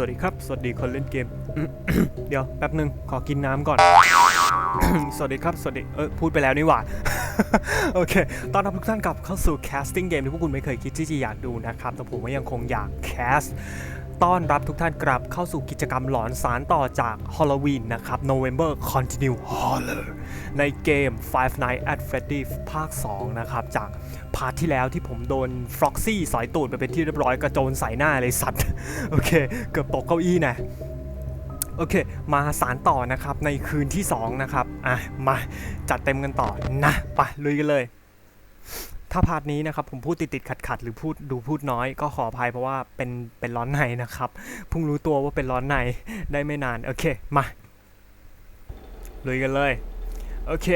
สวัสดีครับ สวัสดีคนเล่นเกม เดี๋ยวแป๊บหนึ่งขอกินน้ำก่อน สวัสดีครับ สวัสดี เออพูดไปแล้วนี่หว่า โอเค ตอนรับทุกท่านกลับเข้าสู่ casting game ที่พวกคุณไม่เคยคิดที่จะอยากดูนะครับ แต่ผมก็ยังคงอยาก cast ต้อนรับทุกท่านกลับเข้าสู่กิจกรรมหลอนสารต่อจาก Halloween นะครับ November Continue Horror ในเกม Five Nights at Freddy ภาค 2 นะครับ จากพาร์ทที่แล้วที่ผมโดน Froxy สอยตูดไปเป็นที่เรียบร้อยกระโจนใส่หน้าเลยสัตว์ โอเค เกือบตกเก้าอี้นะโอเค มาสารต่อนะครับ ในคืนที่ 2 นะครับ อะ มาจัดเต็มกันต่อนะไปลุยกันเลย ถ้าพาร์ทนี้นะครับผมพูดติดติดขัดขัดหรือพูดดูพูดน้อยก็ขออภัยเพราะว่าเป็นเป็นร้อนในนะครับเพิ่งรู้ตัวว่าเป็นร้อนในได้ไม่นาน โอเค มาลุยกันเลย โอเค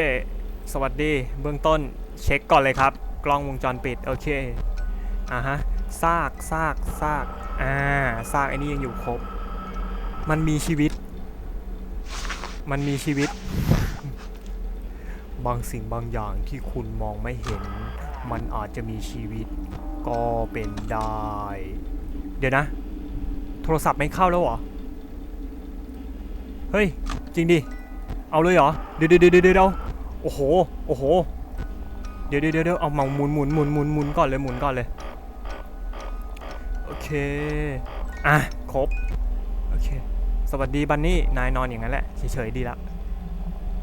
สวัสดีเบื้องต้นเช็คก่อนเลยครับ กล้องวงจรปิด โอเคอ่าฮะซากซากซากอ่าซากไอ้นี่ยังอยู่ครบ มันมีชีวิต มันมีชีวิต บางสิ่งบางอย่างที่คุณมองไม่เห็น มันอาจจะมีชีวิตก็เป็นได้ เดี๋ยวนะ โทรศัพท์ไม่เข้าแล้วเหรอ เฮ้ย จริงดิ เอาเลยเหรอ เดี๋ยวเดี๋ยวเดี๋ยวเดี๋ยวโอ้โห โอ้โห เดี๋ยวเดี๋ยวเดี๋ยวเอามาหมุนหมุนหมุนหมุนหมุนก่อนเลยหมุนก่อนเลย โอเค อะ ครบ โอเค สวัสดีบันนี่ นายนอนอย่างนั้นแหละ เฉยๆดีละ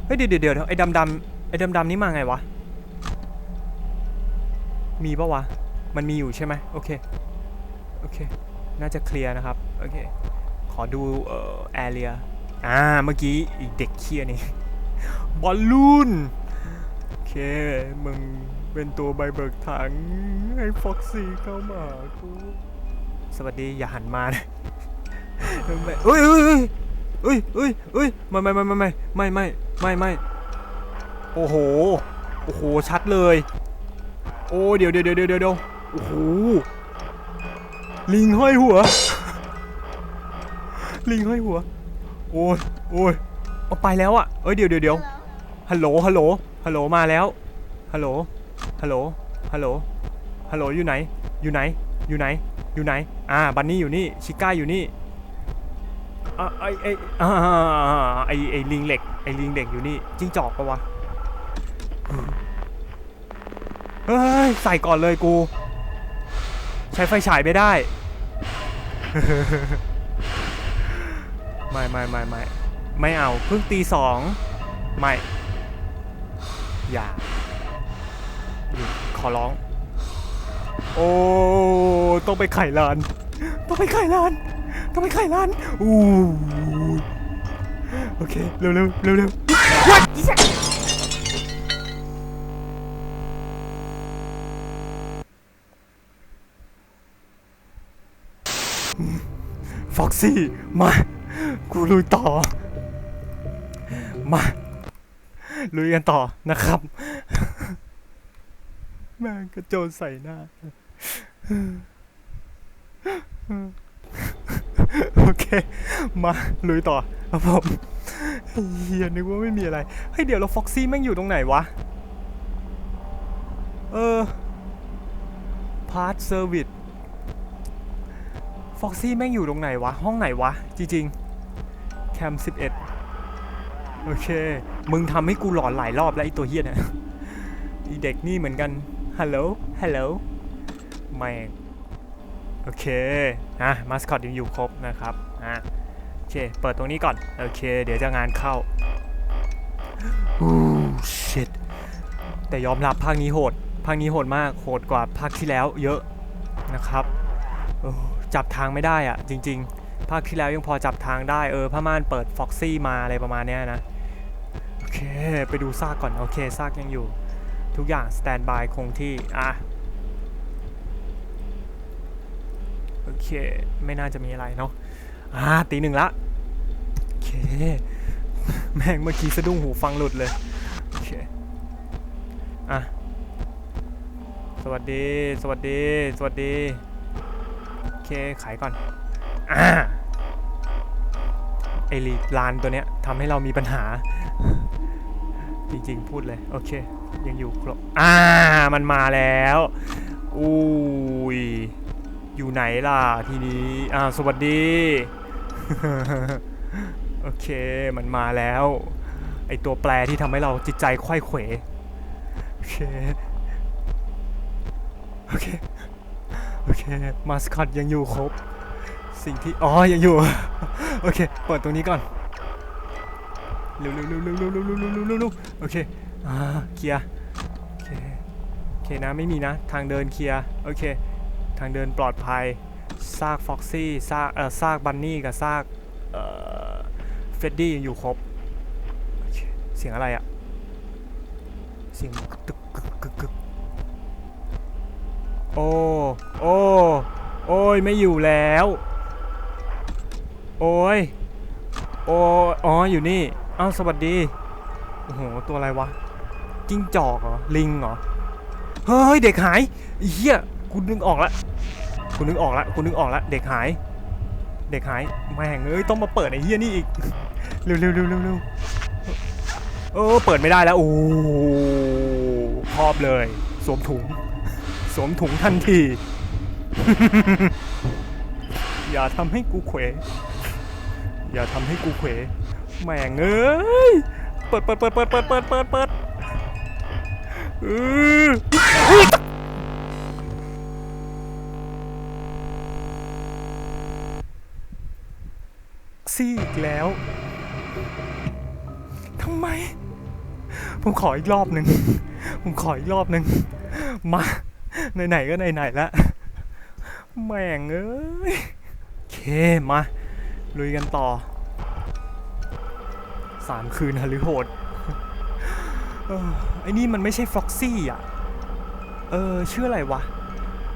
เฮ้ย เดี๋ยวเดี๋ยวเดี๋ยวไอ้ดำดำไอ้ดำดำนี่มาไงวะ มีปะวะ มันมีอยู่ใช่ไหมโอเค โอเค น่าจะเคลียร์นะครับ โอเค ขอดูเอ่อแอเรียอ่า เมื่อกี้อีกเด็กเคียนี่ บอลลูน โอเค มึงเป็นตัวใบเบิกทางให้ฟ็อกซี่เข้ามาหากูสวัสดีอย่าหันมานะไม่เอ้ยเอ้ยเอ้ยเอ้ยเอ้ยไม่ไม่ไม่ไม่ไม่ไม่ไม่ไม่โอ้โห โอ้โห ชัดเลย โอ้เดี๋ยวเดี๋ยวเดี๋ยวเดี๋ยวเดี๋ยวโอ้โหลิงห้อยหัว ลิงห้อยหัว โอ้ยโอ้ยเอาไปแล้วอะเอ้ยเดี๋ยวเดี๋ยวเดี๋ยวฮัลโหลฮัลโหลฮัลโหลมาแล้วฮัลโหลฮัลโหลฮัลโหลฮัลโหลอยู่ไหน อยู่ไหน อยู่ไหน อยู่ไหน อ่า บันนี่อยู่นี่ ชิก้าอยู่นี่อะไอไออ่าไอไอลิงเหล็ก ไอลิงเหล็กอยู่นี่ จิ้งจอกปะวะ เฮ้ยใส่ก่อนเลยกู ใช้ไฟฉายไม่ได้ ไม่ไม่ไม่ไม่ไม่เอาเพิ่งตีสองไม่ อย่าหยุดขอร้อง โอ้ต้องไปไข่ลาน ต้องไปไข่ลาน ต้องไปไข่ลานอู้โอเค เร็วเร็วเร็วเร็ว ฟ็อกซี่ มา กูลุยต่อ มา ลุยกันต่อนะครับ แม่งกระโจนใส่หน้า โอเค มาลุยต่อครับผมเฮียนึกว่าไม่มีอะไร เฮ้ยเดี๋ยวเราฟ็อกซี่แม่งอยู่ตรงไหนวะ เออพาร์ทเซอร์วิส ฟ็อกซี่แม่งอยู่ตรงไหนวะ ห้องไหนวะ จริงๆ แคม11โอเค มึงทำให้กูหลอนหลายรอบแล้วไอตัวเฮียเนี่ยอีเด็กนี่เหมือนกัน ฮัลโหล ฮัลโหลแม่โอเค อะ มาสคอตยังอยู่ครบนะครับ อะ โอเค เปิดตรงนี้ก่อน โอเค เดี๋ยวจะงานเข้าอู้ชิตแต่ยอมรับภาคนี้โหด ภาคนี้โหดมาก โหดกว่าภาคที่แล้วเยอะนะครับ โอ้ จับทางไม่ได้อะจริง ๆ ภาคที่แล้วยังพอจับทางได้เออผ้าม่านเปิดฟ็อกซี่มาอะไรประมาณเนี้ยนะโอเคไปดูซากก่อนโอเคซากยังอยู่ ทุกอย่างสแตนบายคงที่อะโอเค ไม่น่าจะมีอะไรเนาะอ่าตีหนึ่งละโอเค แม่งเมื่อกี้สะดุ้งหูฟังหลุดเลยโอเคอะสวัสดี สวัสดี สวัสดี เคขายก่อนอ่าไอรีลานตัวเนี้ยทำให้เรามีปัญหา จริงๆ พูดเลย โอเค ยังอยู่ครบอ่า มันมาแล้วอุ้ยอยู่ไหนล่ะทีนี้อ่าสวัสดี โอเค มันมาแล้ว ไอตัวแปรที่ทำให้เราจิตใจไขว้เขวโอเค โอเคโอเค มาสคอตยังอยู่ครบ สิ่งที่ อ๋อ ยังอยู่ โอเค เปิดตรงนี้ก่อนเร็วเร็วเร็วเร็วเร็วเร็วเร็วเร็วเร็วโอเค อ่า เคลียร์โอเคโอเคนะ ไม่มีนะ ทางเดินเคลียร์ โอเค ทางเดินปลอดภัย ซากฟ็อกซี่ ซาก เอ่อ ซากบันนี่กับซาก เอ่อ เฟดดี้ยังอยู่ครบ เสียงอะไรอะเสียงตึกกึกกึกกึกโอ้ ไม่อยู่แล้ว โอ้ย โอ้อ๋อ อยู่นี่ อ้าวสวัสดี โอ้โห ตัวอะไรวะ จิ้งจอกเหรอ ลิงเหรอ เฮ้ย เด็กหายเหี้ยกูนึกออกละกูนึกออกละกูนึกออกละ เด็กหาย เด็กหาย แม่งเอ้ย ต้องมาเปิดไอ้เหี้ยนี่อีก เร็วเร็วเร็วเร็วเร็วโอ้เปิดไม่ได้แล้ว โอ้ครอบเลย สวมถุง สวมถุงทันที อย่าทำให้กูเขวอย่าทำให้กูเขวแม่งเอ้ย เปิดเปิดเปิดเปิดเปิดเปิดเปิดเปิดเออซี่อีกแล้ว ทำไม ผมขออีกรอบหนึ่ง ผมขออีกรอบหนึ่ง มา ไหนๆก็ไหนๆแล้วแม่งเอ้ยโอเค มา ลุยกันต่อสามคืนฮะหรือโหดไอ้นี่มันไม่ใช่ฟ็อกซี่อะ เออชื่ออะไรวะ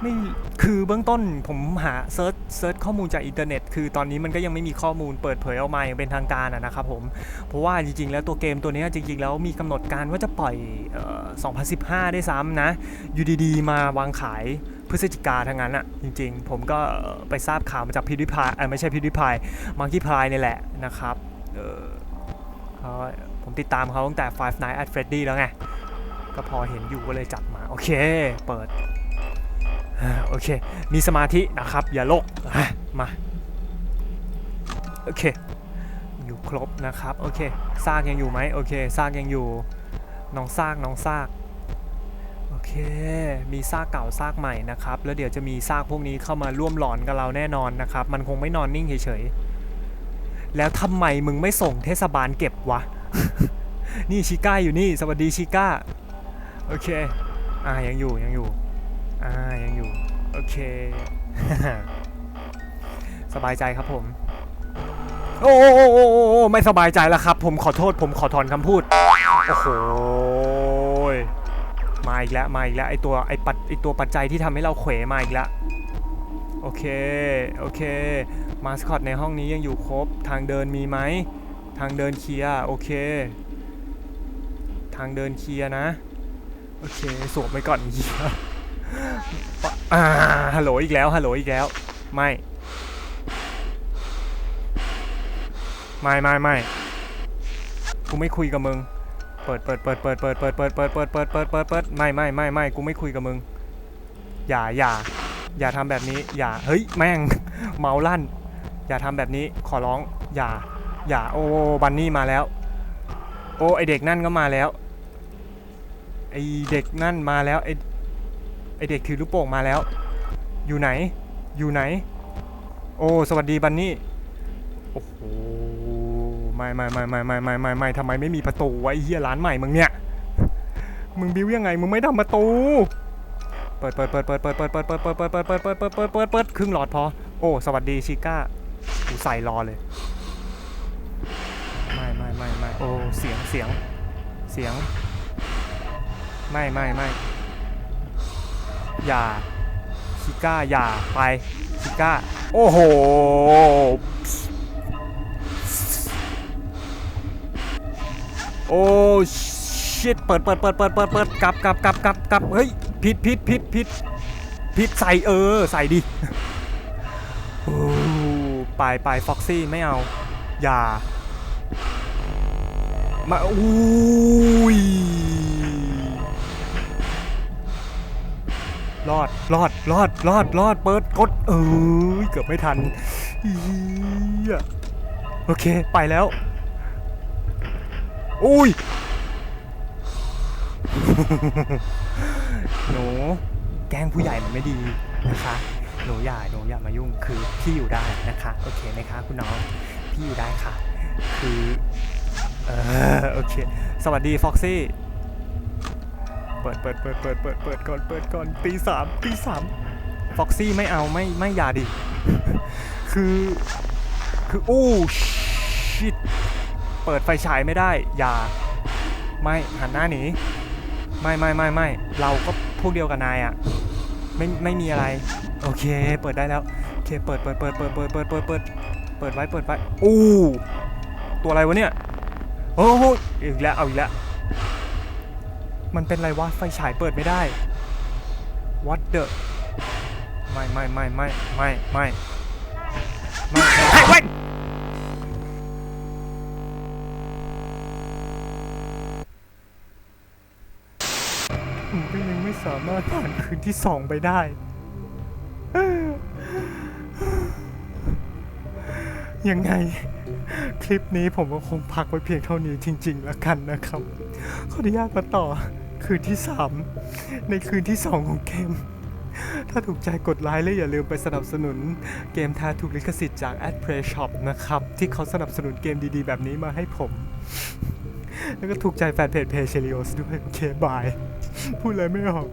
ไม่คือเบื้องต้นผมหาเซิร์ชเซิร์ชข้อมูลจากอินเทอร์เน็ตคือตอนนี้มันก็ยังไม่มีข้อมูลเปิดเผยออกมาอย่างเป็นทางการนะครับผม เพราะว่าจริงๆ แล้วตัวเกมตัวนี้จริงๆ แล้วมีกำหนดการว่าจะปล่อยออ2015 ได้ซ้ำนะ อยู่ดีๆ มาวางขายพฤศจิกาทั้งนั้นอะจริงๆ ผมก็ไปทราบข่าวมาจากพิวดิพายไม่ใช่พิวดิพายมังกี้พายนี่แหละนะครับเขาผมติดตามเขาตั้งแต่ Five Nights at Freddy แล้วไง ก็พอเห็นอยู่ก็เลยจัดมา โอเค เปิด โอเค มีสมาธินะครับ อย่าโลกมา โอเค อยู่ครบนะครับ โอเค ซากยังอยู่ไหมโอเค ซากยังอยู่ น้องซาก น้องซาก โอเค มีซากเก่าซากใหม่นะครับ แล้วเดี๋ยวจะมีซากพวกนี้เข้ามาร่วมหลอนกับเราแน่นอนนะครับ มันคงไม่นอนนิ่งเฉยๆ แล้วทำไมมึงไม่ส่งเทศบาลเก็บวะ นี่ชิก้าอยู่นี่ สวัสดีชิก้า โอเค อ่ายังอยู่ยังอยู่ อ่ายังอยู่ โอเค สบายใจครับผม โอ้โอ้โอ้โอโอ้ไม่สบายใจแล้วครับ ผมขอโทษ ผมขอถอนคำพูด โอ้โหมาอีกแล้ว มาอีกแล้ว ไอตัว ไอปัด ไอตัวปัจจัยที่ทำให้เราเขวมาอีกแล้ว โอเค โอเค มาสคอตในห้องนี้ยังอยู่ครบ ทางเดินมีไหม ทางเดินเคลียร์ โอเค ทางเดินเคลียร์นะ โอเค สวมไปก่อนเหี้ยปะ อ่าฮัลโหลอีกแล้วฮัลโหลอีกแล้ว ไม่ ไม่ไม่ไม่กูไม่คุยกับมึง เปิดเปิดเปิดเปิดเปิดเปิดเปิดเปิดเปิดเปิดเปิดเปิดเปิดไม่ไม่ไม่ไม่กูไม่คุยกับมึง อย่าอย่าอย่าทำแบบนี้ อย่า เฮ้ย แม่ง เมาลั่น อย่าทำแบบนี้ ขอร้อง อย่า อย่า โอ้ บันนี่มาแล้ว โอ้ ไอเด็กนั่นก็มาแล้ว ไอเด็กนั่นมาแล้ว ไอไอ เด็กถือลูกโป่งมาแล้ว อยู่ไหน อยู่ไหน โอ้ สวัสดีบันนี่ โอ้โห ไม่ไม่ไม่ไม่ไม่ไม่ไม่ไม่ทำไมไม่มีประตูวะไอ้เหี้ยร้านใหม่มึงเนี่ย มึงบิวยังไง มึงไม่ทำประตู เปิดเปิดเปิดเปิดเปิดเปิดเปิดเปิดเปิดเปิดเปิดเปิดเปิดเปิดเปิดเปิดเปิดครึ่งหลอดพอ โอ้ สวัสดีชิก้ากูใส่รอเลย ไม่ไม่ไม่ไม่โอ้ เสียงเสียง เสียง ไม่ไม่ไม่ อย่าชิก้าอย่าไปชิก้า โอ้โห โอ้ชิตเปิดเปิดเปิดเปิดเปิดเปิดกลับกลับกลับกลับกลับเฮ้ยผิดผิดผิดผิดผิดใส่เออใส่ดิโอ้ไปไปฟ็อกซี่ไม่เอา อย่า มาอุ้ย รอดรอดรอดรอดรอดเปิดกดเอ้ยเกือบไม่ทันโอเคไปแล้วอุ้ยหนูแกล้งผู้ใหญ่มันไม่ดีนะคะหนูอย่าหนูอย่ามายุ่งคือพี่อยู่ได้นะคะ โอเคไหมคะคุณน้องพี่อยู่ได้ค่ะ คือเออโอเค สวัสดีฟ็อกซี่ เปิดเปิดเปิดเปิดเปิดเปิดก่อนเปิดก่อนตีสามตีสามฟ็อกซี่ไม่เอาไม่ไม่อย่าดิ คือ คืออู้ชิตเปิดไฟฉายไม่ได้ อย่า ไม่หันหน้าหนีไม่ไม่ไม่ไม่เราก็พวกเดียวกับนายอะไม่ไม่มีอะไร โอเค เปิดได้แล้วโอเคเปิดเปิดเปิดเปิดเปิดเปิดเปิดเปิดเปิดไว้เปิดไว้อู้ตัวอะไรวะเนี่ยโอ้โหอีกแล้วเอาอีกแล้ว มันเป็นไรวะ ไฟฉายเปิดไม่ได้ what the ไม่ไม่ไม่ไม่ไม่ไม่ไม่ไม่เว้ยผมก็ยังไม่สามารถผ่านคืนที่สองไปได้ยังไง คลิปนี้ผมก็คงพักไว้เพียงเท่านี้จริง ๆ แล้วกันนะครับ ขออนุญาตมาต่อ คืนที่ 3 ในคืนที่ 2 ของเกม ถ้าถูกใจกดไลค์และอย่าลืมไปสนับสนุนเกมท้ถูกลิขสิทธิ์จาก a d p r e Shop นะครับ ที่เขาสนับสนุนเกมดีๆ แบบนี้มาให้ผม แล้วก็ถูกใจแฟนเพจเพจเชลิโอสด้วย โอเคบาย พูดอะไรไม่ออก